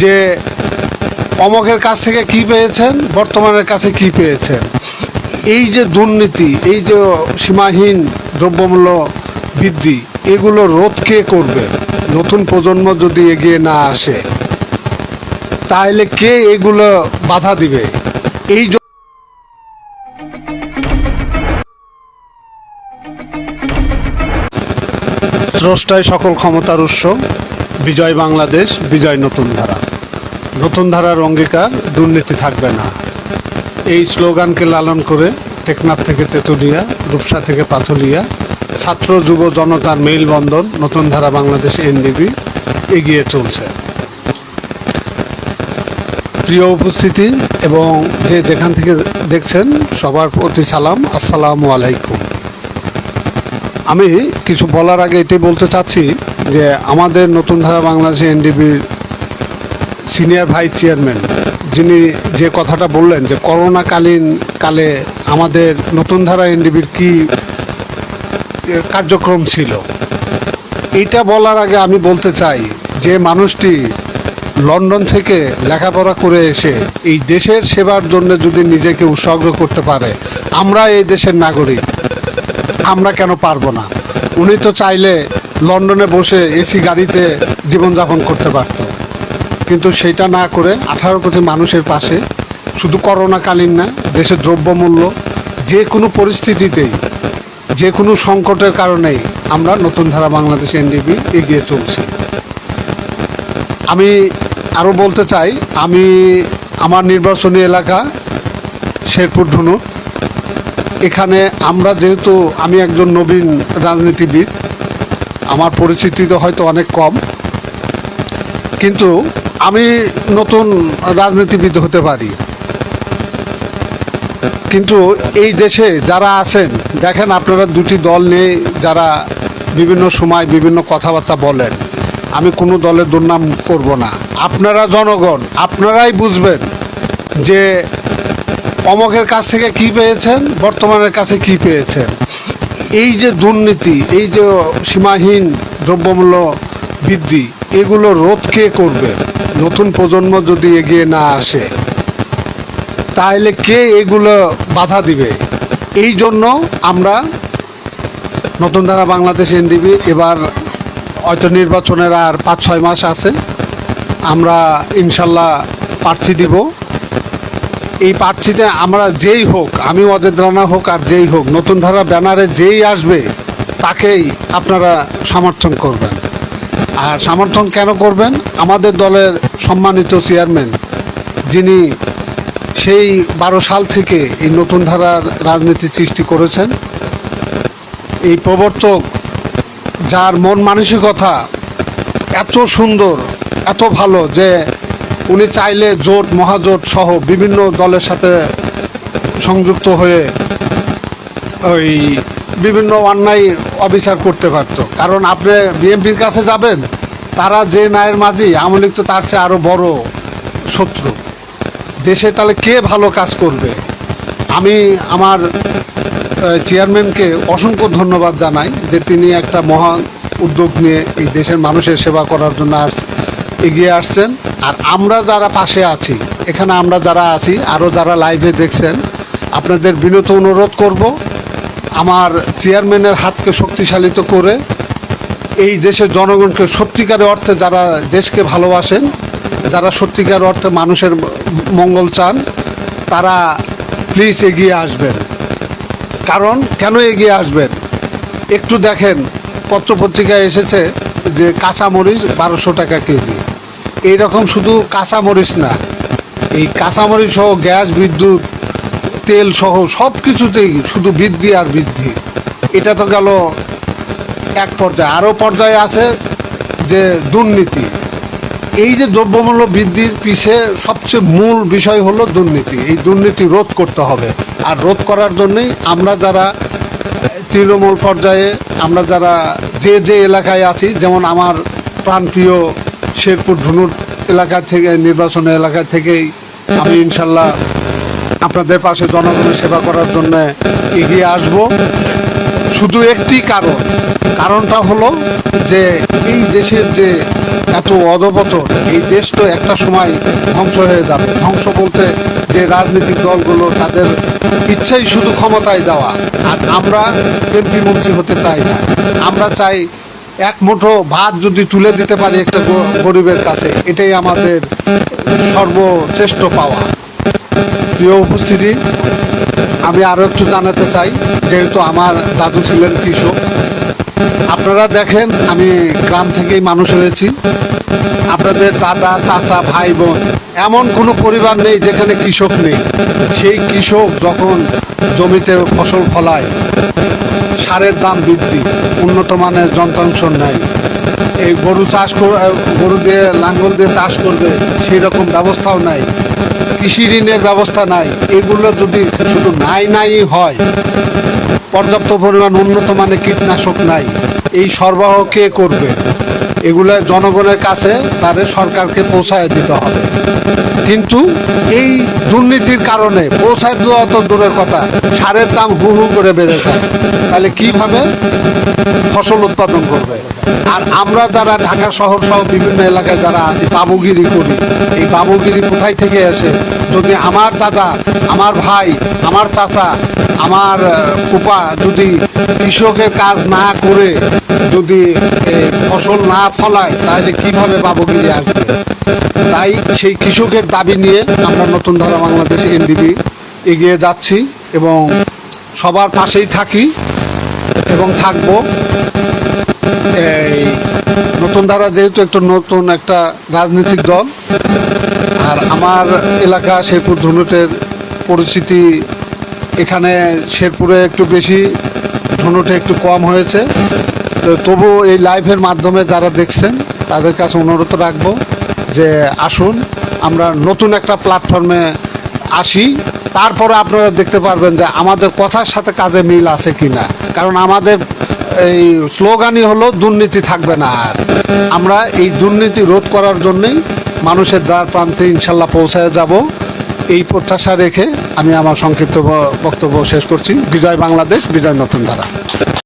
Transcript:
যে অমকের কাছ থেকে কি পেয়েছেন, বর্তমানের কাছে কি পেয়েছেন? এই যে দুর্নীতি, এই যে সীমাহীন দ্রব্যমূল্য বৃদ্ধি, এগুলো রোধ কে করবে? নতুন প্রজন্ম যদি এগিয়ে না আসে তাহলে কে এগুলো বাধা দিবে? এই স্রষ্টায় সকল ক্ষমতার উৎস। বিজয় বাংলাদেশ, বিজয় নতুন ধারা। নতুন ধারার অঙ্গীকার, দুর্নীতি থাকবে না। এই স্লোগানকে লালন করে টেকনাফ থেকে তেতুলিয়া, রূপসা থেকে পাথুলিয়া, ছাত্র, যুব, জনতার মেলবন্ধন, নতুন ধারা বাংলাদেশ এনডিবি এগিয়ে চলছে। প্রিয় উপস্থিতি এবং যে যেখান থেকে দেখছেন, সবার প্রতি সালাম, আসসালামু আলাইকুম। আমি কিছু বলার আগে এটাই বলতে চাচ্ছি যে আমাদের নতুন ধারা বাংলাদেশ এনডিবির সিনিয়র ভাইস চেয়ারম্যান যিনি যে কথাটা বললেন যে করোনাকালীন কালে আমাদের নতুন ধারা এনডিবির কি কার্যক্রম ছিল? এটা বলার আগে আমি বলতে চাই যে মানুষটি লন্ডন থেকে লেখাপড়া করে এসে এই দেশের সেবার জন্য যদি নিজেকে উৎসর্গ করতে পারে, আমরা এই দেশের নাগরিক, আমরা কেন পারব না? উনি তো চাইলে লন্ডনে বসে এসি গাড়িতে জীবনযাপন করতে পারত। কিন্তু সেটা না করে আঠারো কোটি মানুষের পাশে, শুধু করোনাকালীন না দেশের দ্রব্যমূল্য যে কোনো পরিস্থিতিতেই যে কোনো সংকটের কারণেই আমরা নতুন ধারা বাংলাদেশ এনডিবি এগিয়ে চলছি। আমি আরও বলতে চাই, আমি আমার নির্বাচনী এলাকা শেরপুর ধুনুর এখানে আমরা যেহেতু আমি একজন নবীন রাজনীতিবিদ, আমার পরিচিতি তো হয়তো অনেক কম। কিন্তু আমি নতুন রাজনীতিবিদ হতে পারি। কিন্তু এই দেশে যারা আছেন, দেখেন আপনারা দুটি দল নিয়ে যারা বিভিন্ন সময় বিভিন্ন কথাবার্তা বলেন, আমি কোনো দলের দুর্নাম করব না। আপনারা জনগণ, আপনারাই বুঝবেন যে অমকের কাছ থেকে কি পেয়েছেন? বর্তমানের কাছে কি পেয়েছেন? এই যে দুর্নীতি, এই যে সীমাহীন দ্রব্যমূল্য বৃদ্ধি, এগুলো রোধ কে করবে? নতুন প্রজন্ম যদি এগিয়ে না আসে তাহলে কে এগুলো বাধা দিবে? এই জন্য আমরা নতুন ধারা বাংলাদেশ এনডিবি এবার হয়তো নির্বাচনের আর পাঁচ ছয় মাস আছে, আমরা ইনশাল্লাহ প্রার্থী দিব। এই প্রার্থীতে আমরা যেই হোক, আমি অজেদ রানা হোক আর যেই হোক, নতুন ধারা ব্যানারে যেই আসবে, তাকেই আপনারা সমর্থন করবেন। আর সমর্থন কেন করবেন? আমাদের দলের সম্মানিত চেয়ারম্যান, যিনি সেই বারো সাল থেকে এই নতুন ধারার রাজনীতি সৃষ্টি করেছেন, এই প্রবর্তক, যার মন মানসিকতা এত সুন্দর, এত ভালো যে উনি চাইলে জোট, মহাজোট সহ বিভিন্ন দলের সাথে সংযুক্ত হয়ে ওই বিভিন্ন অন্যায় অবিচার করতে পারত। কারণ আপনি বিএনপির কাছে যাবেন, তারা যে নায়ের মাঝি, আওয়ামী লীগ তো তার চেয়ে আরও বড় শত্রু। দেশে তাহলে কে ভালো কাজ করবে? আমি আমার চেয়ারম্যানকে অসংখ্য ধন্যবাদ জানাই যে তিনি একটা মহান উদ্যোগ নিয়ে এই দেশের মানুষের সেবা করার জন্য আস- এগিয়ে আসছেন। আর আমরা যারা পাশে আছি, এখানে আমরা যারা আছি, আরও যারা লাইভে দেখছেন, আপনাদের বিনত অনুরোধ করব আমার চেয়ারম্যানের হাতকে শক্তিশালিত করে এই দেশের জনগণকে সত্যিকারের অর্থে যারা দেশকে ভালোবাসেন, যারা সত্যিকার অর্থে মানুষের মঙ্গল চান, তারা প্লিজ এগিয়ে আসবেন। কারণ কেন এগিয়ে আসবেন? একটু দেখেন, পত্রপত্রিকায় এসেছে যে কাঁচামরিচ বারোশো টাকা কেজি। এইরকম শুধু কাঁচামরিচ না, এই কাঁচামরিচ সহ গ্যাস, বিদ্যুৎ, তেল সহ সব কিছুতেই শুধু বৃদ্ধি আর বৃদ্ধি। এটা তো গেল এক পর্যায়ে। আরও পর্যায়ে আছে যে দুর্নীতি। এই যে দ্রব্যমূল্য বৃদ্ধির পিছে সবচেয়ে মূল বিষয় হলো দুর্নীতি। এই দুর্নীতি রোধ করতে হবে। আর রোধ করার জন্যই আমরা যারা তৃণমূল পর্যায়ে, আমরা যারা যে যে এলাকায় আছি, যেমন আমার প্রাণপ্রিয় শেরপুর ধুনুর এলাকা থেকে, নির্বাচন এলাকা থেকেই আমি ইনশাল্লাহ আপনাদের পাশে জনগণের সেবা করার জন্য এগিয়ে আসব। শুধু একটি কারণ, কারণটা হলো যে এই দেশের যে এত অধপতন, এই দেশ তো একটা সময় ধ্বংস হয়ে যাবে। ধ্বংস বলতে যে রাজনৈতিক দলগুলো তাদের ইচ্ছাই শুধু ক্ষমতায় যাওয়া। আর আমরা এমপি মন্ত্রী হতে চাই না। আমরা চাই এক মুঠো ভাত যদি তুলে দিতে পারি একটা গরিবের কাছে, এটাই আমাদের সর্বশ্রেষ্ঠ পাওয়া। প্রিয় উপস্থিতি, আমি আরও একটু জানাতে চাই, যেহেতু আমার দাদু ছিলেন কৃষক। আপনারা দেখেন, আমি গ্রাম থেকেই মানুষ হয়েছি। আপনাদের দাদা, চাচা, ভাই, বোন এমন কোনো পরিবার নেই যেখানে কৃষক নেই। সেই কৃষক যখন জমিতে ফসল ফলায়, সারের দাম বৃদ্ধি, উন্নত মানের যন্ত্রাংশ নেয়। এই গরু চাষ গরু দিয়ে লাঙ্গল দিয়ে চাষ করবে, সেই রকম ব্যবস্থাও নাই। কৃষি ঋণের ব্যবস্থা নাই। এগুলো যদি শুধু নাই নাই হয়, পর্যাপ্ত পরিমাণ উন্নত মানের কীটনাশক নাই। এই সরবরাহ কে করবে? এগুলো জনগণের কাছে তাদের সরকারকে পৌঁছায় দিতে হবে। কিন্তু এই দুর্নীতির কারণে পৌঁছায় দেওয়া তো দূরের কথা, সারের দাম হু হু করে বেড়ে যায়। তাহলে কীভাবে ফসল উৎপাদন করবে? আর আমরা যারা ঢাকা শহর সহ বিভিন্ন এলাকায় যারা আছি, বাবুগিরি করি, এই বাবুগিরি কোথায় থেকে আসে যদি আমার দাদা, আমার ভাই, আমার চাচা, আমার ফুপা যদি কৃষকের কাজ না করে যদি ফসল না ফলায় তাহলে কীভাবে বাবুগিরি আসবে? তাই সেই কৃষকের দাবি নিয়ে আমরা নতুন ধারা বাংলাদেশ এনডিবি এগিয়ে যাচ্ছি এবং সবার পাশেই থাকি এবং থাকব। এই নতুন ধারা যেহেতু একটা নতুন একটা রাজনৈতিক দল, আর আমার এলাকা শেরপুর ধনুটের পরিস্থিতি এখানে শেরপুরে একটু বেশি, ধনুটে একটু কম হয়েছে। তবু এই লাইভের মাধ্যমে যারা দেখছেন, তাদের কাছে অনুরোধ রাখব যে আসুন, আমরা নতুন একটা প্ল্যাটফর্মে আসি। তারপরে আপনারা দেখতে পারবেন যে আমাদের কথার সাথে কাজে মিল আছে কি না কারণ আমাদের এই স্লোগানই হলো, দুর্নীতি থাকবে না আর। আমরা এই দুর্নীতি রোধ করার জন্যই মানুষের দ্বার প্রান্তে ইনশাল্লাহ পৌঁছায় যাব। এই প্রত্যাশা রেখে আমি আমার সংক্ষিপ্ত বক্তব্য শেষ করছি। বিজয় বাংলাদেশ, বিজয় নতুন ধারা